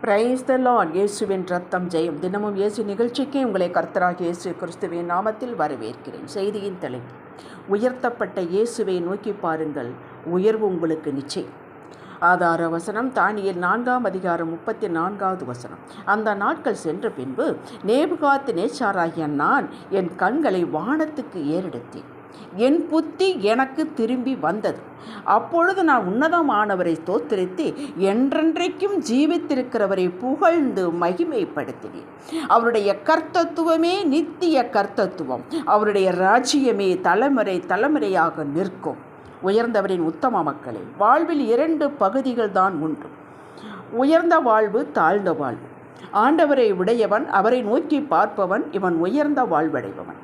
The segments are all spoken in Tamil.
பிரைஸ் த லார்ட் இயேசுவின் ரத்தம் ஜெயம். தினமும் இயேசு நிகழ்ச்சிக்கு உங்களை கர்த்தராக இயேசு கிறிஸ்துவின் நாமத்தில் வரவேற்கிறேன். செய்தியின் தலைப்பு உயர்த்தப்பட்ட இயேசுவை நோக்கி பாருங்கள். உயர்வு உங்களுக்கு நிச்சயம். ஆதார வசனம் தானியல் நான்காம் அதிகாரம் முப்பத்தி நான்காவது வசனம். அந்த நாட்கள் சென்ற பின்பு நேபுகாத்து நேச்சாராகிய நான் என் கண்களை வானத்துக்கு ஏறெடுத்தேன். என் புத்தி எனக்கு திரும்பி வந்தது. அப்பொழுது நான் உன்னதமானவரை தோத்திரித்து என்றென்றைக்கும் ஜீவித்திருக்கிறவரை புகழ்ந்து மகிமைப்படுத்தினேன். அவருடைய கர்த்தத்துவமே நித்திய கர்த்தத்துவம். அவருடைய ராஜ்யமே தலைமுறை தலைமுறையாக நிற்கும். உயர்ந்தவரின் உத்தம மக்களே வாழ்வில் இரண்டு பகுதிகள் தான் உண்டு. உயர்ந்த வாழ்வு தாழ்ந்த வாழ்வு. ஆண்டவரை உடையவன் அவரை நோக்கி பார்ப்பவன் இவன் உயர்ந்த வாழ்வடைபவன்.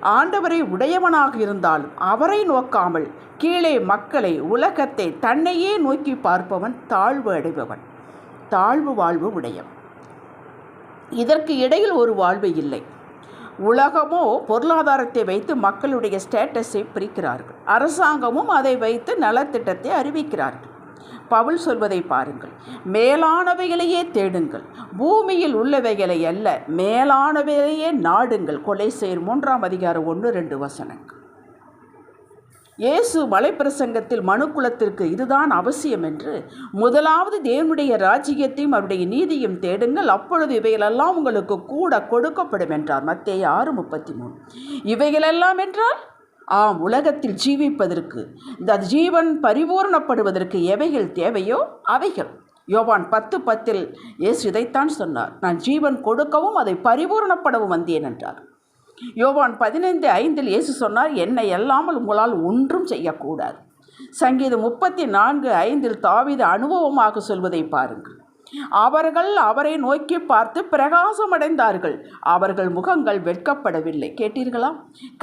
ஆண்டவரை உடையவனாக இருந்தாலும் அவரை நோக்காமல் கீழே மக்களை உலகத்தை தன்னையே நோக்கி பார்ப்பவன் தாழ்வு அடைபவன். தாழ்வு வாழ்வு உடையவன். இதற்கு இடையில் ஒரு வாழ்வு இல்லை. உலகமோ பொருளாதாரத்தை வைத்து மக்களுடைய ஸ்டேட்டஸை பிரிக்கிறார்கள். அரசாங்கமும் அதை வைத்து நலத்திட்டத்தை அறிவிக்கிறார்கள். பவுல் சொல்வதை பாருங்கள். மேலானவைகளையே தேடுங்கள். பூமியில் உள்ளவைகளை அல்ல மேலானவைகளையே நாடுங்கள். கொலை செய்யும் மூன்றாம் அதிகாரம் ஒன்று ரெண்டு வசனங்கள். இயேசு மலைப்பிரசங்கத்தில் மனுக்குலத்திற்கு இதுதான் அவசியம் என்று முதலாவது தேவனுடைய ராஜ்யத்தையும் அவருடைய நீதியும் தேடுங்கள். அப்பொழுது இவைகளெல்லாம் உங்களுக்கு கூட கொடுக்கப்படும் என்றார். மத்திய ஆறு முப்பத்தி மூணு. இவைகளெல்லாம் என்றால் ஆம் உலகத்தில் ஜீவிப்பதற்கு இந்த ஜீவன் பரிபூர்ணப்படுவதற்கு எவைகள் தேவையோ அவைகள். யோவான் பத்து பத்தில் இயேசு இதைத்தான் சொன்னார் நான் ஜீவன் கொடுக்கவும் அதை பரிபூர்ணப்படவும் வந்தேன் என்றார். யோவான் பதினைந்து ஐந்தில் இயேசு சொன்னார் என்னை அல்லாமல் உங்களால் ஒன்றும் செய்யக்கூடாது. சங்கீதம் முப்பத்தி நான்கு ஐந்தில் தாவித அனுபவமாக சொல்வதை பாருங்கள். அவர்கள் அவரை நோக்கி பார்த்து பிரகாசமடைந்தார்கள். அவர்கள் முகங்கள் வெட்கப்படவில்லை. கேட்டீர்களா?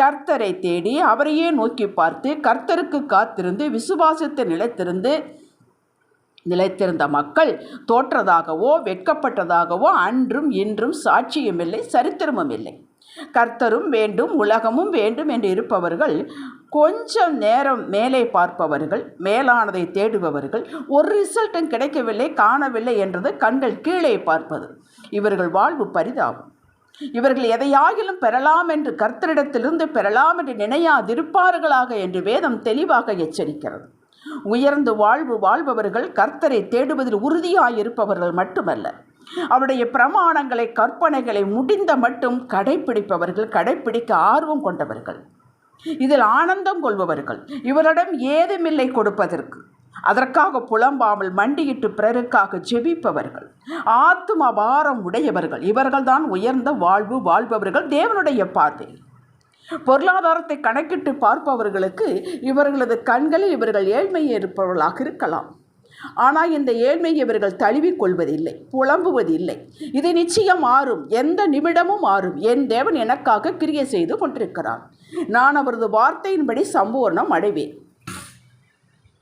கர்த்தரை தேடி அவரையே நோக்கி பார்த்து கர்த்தருக்கு காத்திருந்து விசுவாசத்தை நிலைத்திருந்து நிலைத்திருந்த மக்கள் தோற்றதாகவோ வெட்கப்பட்டதாகவோ அன்றும் இன்றும் சாட்சியமில்லை சரித்திரமும் இல்லை கர்த்தரும் வேண்டும் உலகமும் வேண்டும் என்று இருப்பவர்கள் கொஞ்சம் நேரம் மேலே பார்ப்பவர்கள் மேலானதை தேடுபவர்கள் ஒரு ரிசல்ட்டும் கிடைக்கவில்லை காணவில்லை என்றது கண்கள் கீழே பார்ப்பது. இவர்கள் வாழ்வு பரிதாபம். இவர்கள் எதையாகிலும் பெறலாம் என்று கர்த்தரிடத்திலிருந்து பெறலாம் என்று நினையாதிருப்பார்களாக என்று வேதம் தெளிவாக எச்சரிக்கிறது. உயர்ந்து வாழ்வு வாழ்பவர்கள் கர்த்தரை தேடுவதில் உறுதியாயிருப்பவர்கள் மட்டுமல்ல. அவருடைய பிரமாணங்களை கற்பனைகளை முடிந்த மட்டும் கடைப்பிடிப்பவர்கள் கடைப்பிடிக்க ஆர்வம் கொண்டவர்கள். இதில் ஆனந்தம் கொள்பவர்கள். இவரிடம் ஏதுமில்லை கொடுப்பதற்கு. அதற்காக புலம்பாமல் மண்டியிட்டு பிறருக்காக ஜெபிப்பவர்கள். ஆத்தும பாரம் உடையவர்கள். இவர்கள்தான் உயர்ந்த வாழ்வு வாழ்பவர்கள். தேவனுடைய பார்வை. பொருளாதாரத்தை கணக்கிட்டு பார்ப்பவர்களுக்கு இவர்களது கண்களில் இவர்கள் ஏழ்மையை இருப்பவர்களாக இருக்கலாம். ஆனால் இந்த ஏழ்மை இவர்கள் தழுவிக்கொள்வதில்லை புலம்புவதில்லை. இது நிச்சயம் மாறும் எந்த நிமிடமும் மாறும். என் தேவன் எனக்காக கிரியை செய்து கொண்டிருக்கிறார். நான் அவரது வார்த்தையின்படி சம்பூர்ணம் அடைவேன்.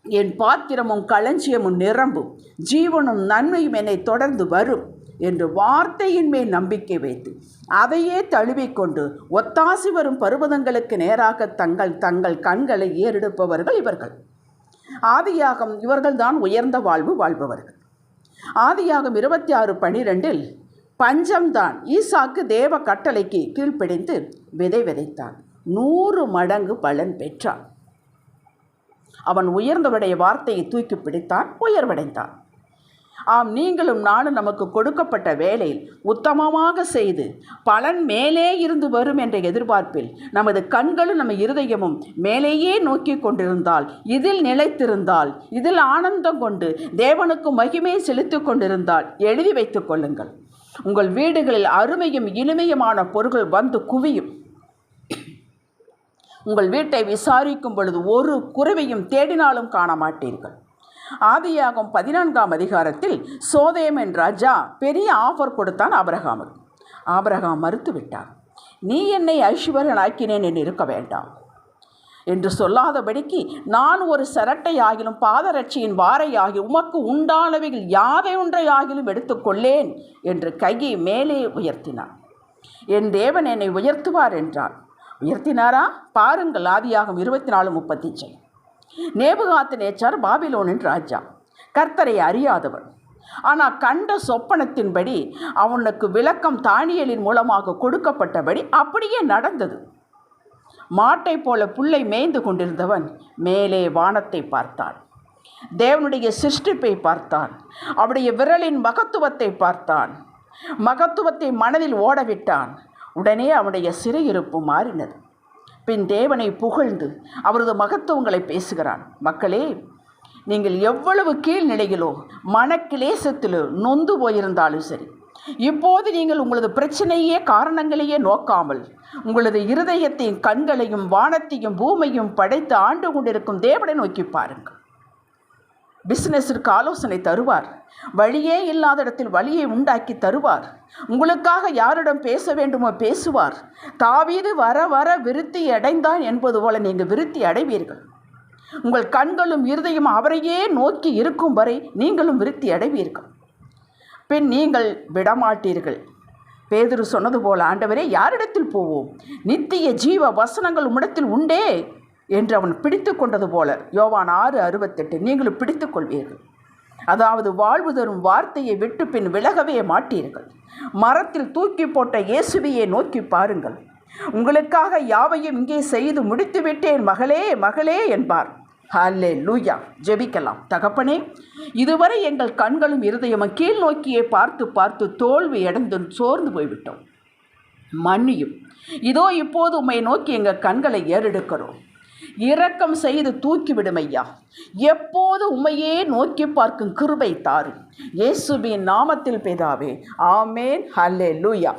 என் பாத்திரமும் களஞ்சியமும் நிரம்பும். ஜீவனும் நன்மையும் என்னை தொடர்ந்து வரும் என்று வார்த்தையின் மேல் நம்பிக்கை வைத்து அதையே தழுவிக்கொண்டு ஒத்தாசி வரும் பருவதங்களுக்கு நேராக தங்கள் தங்கள் கண்களை ஏறெடுப்பவர்கள் இவர்கள். ஆதியாகம் இவர்கள்தான் உயர்ந்த வாழ்வு வாழ்பவர்கள். ஆதியாகம் இருபத்தி ஆறு பனிரெண்டில் பஞ்சம்தான் ஈசாக்கு தேவ கட்டளைக்கு கீழ்ப்பிடிந்து விதை விதைத்தான். நூறு மடங்கு பலன் பெற்றான். அவன் உயர்ந்தவருடைய வார்த்தையை தூக்கி பிடித்தான் உயர்வடைந்தான். ஆம் நீங்களும் நானும் நமக்கு கொடுக்கப்பட்ட வேலையில் உத்தமமாக செய்து பலன் மேலே இருந்து வரும் என்ற எதிர்பார்ப்பில் நமது கண்களும் நம்ம இருதயமும் மேலேயே நோக்கி கொண்டிருந்தால் இதில் நிலைத்திருந்தால் இதில் ஆனந்தம் கொண்டு தேவனுக்கு மகிமை செலுத்தி கொண்டிருந்தால் எழுதி வைத்துக் கொள்ளுங்கள். உங்கள் வீடுகளில் அருமையும் இனிமையுமான பொருட்கள் வந்து குவியும். உங்கள் வீட்டை விசாரிக்கும் பொழுது ஒரு குறைவையும் தேடினாலும் காண மாட்டீர்கள். ஆதியாகும் பதினான்காம் அதிகாரத்தில் சோதேமன் ராஜா பெரிய ஆஃபர் கொடுத்தான் ஆபரகாமுக்கு ஆபரகாம் மறுத்துவிட்டார். நீ என்னை ஐஸ்வரன் ஆக்கினேன் என்று இருக்க வேண்டாம். என்று சொல்லாதபடிக்கு நான் ஒரு சரட்டை ஆகிலும் பாதரட்சியின் வாரையாகி உமக்கு உண்டானவைகள் யாவை ஒன்றை ஆகிலும் எடுத்துக்கொள்ளேன் என்று கையை மேலே உயர்த்தினார். என் தேவன் என்னை உயர்த்துவார் என்றான் உயர்த்தினாரா? பாருங்கள் ஆதியாகும் இருபத்தி நாலு முப்பத்தி நேபுகாத்து நேச்சார் பாபிலோனின் ராஜா. கர்த்தரை அறியாதவன் ஆனால் கண்ட சொப்பனத்தின்படி அவனுக்கு விளக்கம் தானியலின் மூலமாக கொடுக்கப்பட்டபடி அப்படியே நடந்தது. மாட்டை போல புல்லை மேய்ந்து கொண்டிருந்தவன் மேலே வானத்தை பார்த்தான் தேவனுடைய சிருஷ்டிப்பை பார்த்தான் அவருடைய விரலின் மகத்துவத்தை பார்த்தான். மகத்துவத்தை மனதில் ஓடவிட்டான். உடனே அவனுடைய சிறையிருப்பு மாறினது. பின் தேவனை புகழ்ந்து அவரது மகத்துவங்களை பேசுகிறான் மக்களே நீங்கள் எவ்வளவு கீழ்நிலையிலோ மனக்கிலேசத்திலோ நொந்து போயிருந்தாலும் சரி இப்போது நீங்கள் உங்களது பிரச்சனையே காரணங்களையே நோக்காமல் உங்களது இருதயத்தையும் கண்களையும் வானத்தையும் பூமையும் படைத்து ஆண்டு கொண்டிருக்கும் தேவனை நோக்கி பாருங்கள். பிஸ்னஸிற்கு ஆலோசனை தருவார். வழியே இல்லாத இடத்தில் வழியை உண்டாக்கி தருவார். உங்களுக்காக யாரிடம் பேச வேண்டுமோ பேசுவார். தாவீது வர வர விருத்தி அடைந்தான் என்பது போல நீங்கள் விருத்தி அடைவீர்கள். உங்கள் கண்களும் இருதயம் அவரையே நோக்கி இருக்கும் வரை நீங்களும் விருத்தி அடைவீர்கள். பின் நீங்கள் விடமாட்டீர்கள். பேதுரு சொன்னது போல ஆண்டவரே யாரிடத்தில் போவோம்? நித்திய ஜீவ வசனங்கள் உம்மிடத்தில் உண்டே. என்று அவன் பிடித்து கொண்டது போல. யோவான் ஆறு அறுபத்தெட்டு நீங்களும் பிடித்து கொள்வீர்கள். அதாவது வாழ்வு தரும் வார்த்தையை விட்டு பின் விலகவே மாட்டீர்கள். மரத்தில் தூக்கி போட்ட இயேசுவையை நோக்கி பாருங்கள். உங்களுக்காக யாவையும் இங்கே செய்து முடித்து விட்டேன் மகளே மகளே என்பார். ஹல்லே லூயா ஜெபிக்கலாம். தகப்பனே இதுவரை எங்கள் கண்களும் இருதயமும் கீழ் நோக்கியே பார்த்து பார்த்து தோல்வி அடைந்து சோர்ந்து போய்விட்டோம். மன்னியும். இதோ இப்போது உம்மை நோக்கி எங்கள் கண்களை ஏறெடுக்கிறோம். இரக்கம் செய்து தூக்கிவிடும் ஐயா எப்போது உமையே நோக்கி பார்க்கும் கிருபை தாரும். இயேசுவின் நாமத்தில் பேதாவே ஆமேன். ஹல்லே லூயா